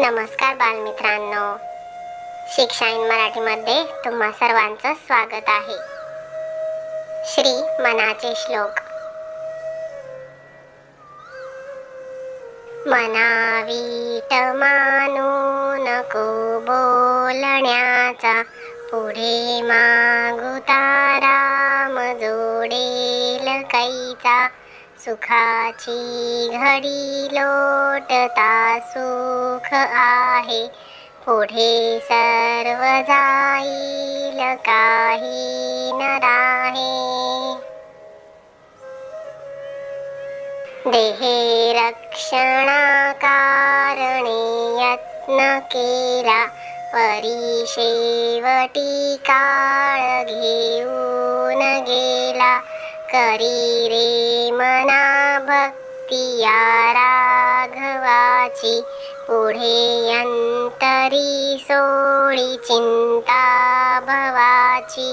नमस्कार बालमित्रांनो. शिक्षा इन मराठीमध्ये तुम्हा सर्वांचं स्वागत आहे. श्री मनाचे श्लोक. मनावीट मानू नको बोलण्याचा. पुढे मागुतारा ताराम जोडेल कैचा सुखाची घडी लोटता सुख आहे. पुढे सर्व जाईल काही न राहे. देहे रक्षणा कारणे यत्न केला परी शेवटी काळ घेऊन गेला. करी रे भक्ती या राघवाची पुढे अंतरी सोळी चिंता भवाची.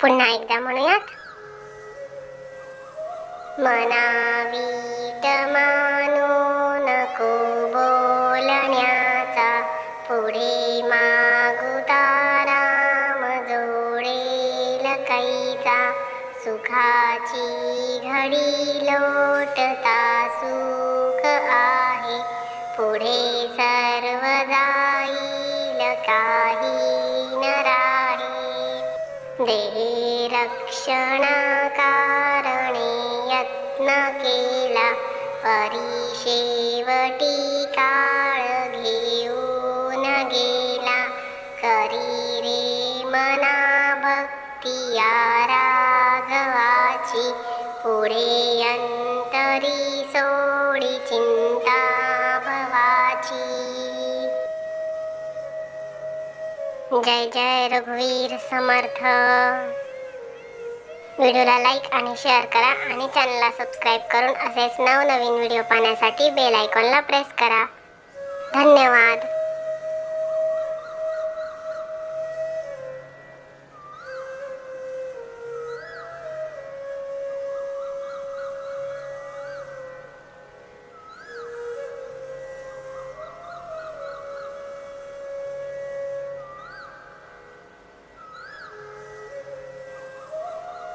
पुन्हा एकदा म्हणूयात. मनावीट मानू सुखाची घडी लोटता सुख आहे. पुढे सर्व जाईल काही न राही रक्षणा कारणे यत्न केला. परी शेवटी काळ घेऊन गेला. करी रे मना भक्ती या पुढे अंतरी सोडी चिंता भवाची. जय जय रघुवीर समर्थ. व्हिडिओला लाईक आणि शेअर करा आणि चॅनलला सबस्क्राईब करून असेच नवनवीन व्हिडिओ पाहण्यासाठी बेल आयकॉनला प्रेस करा. धन्यवाद.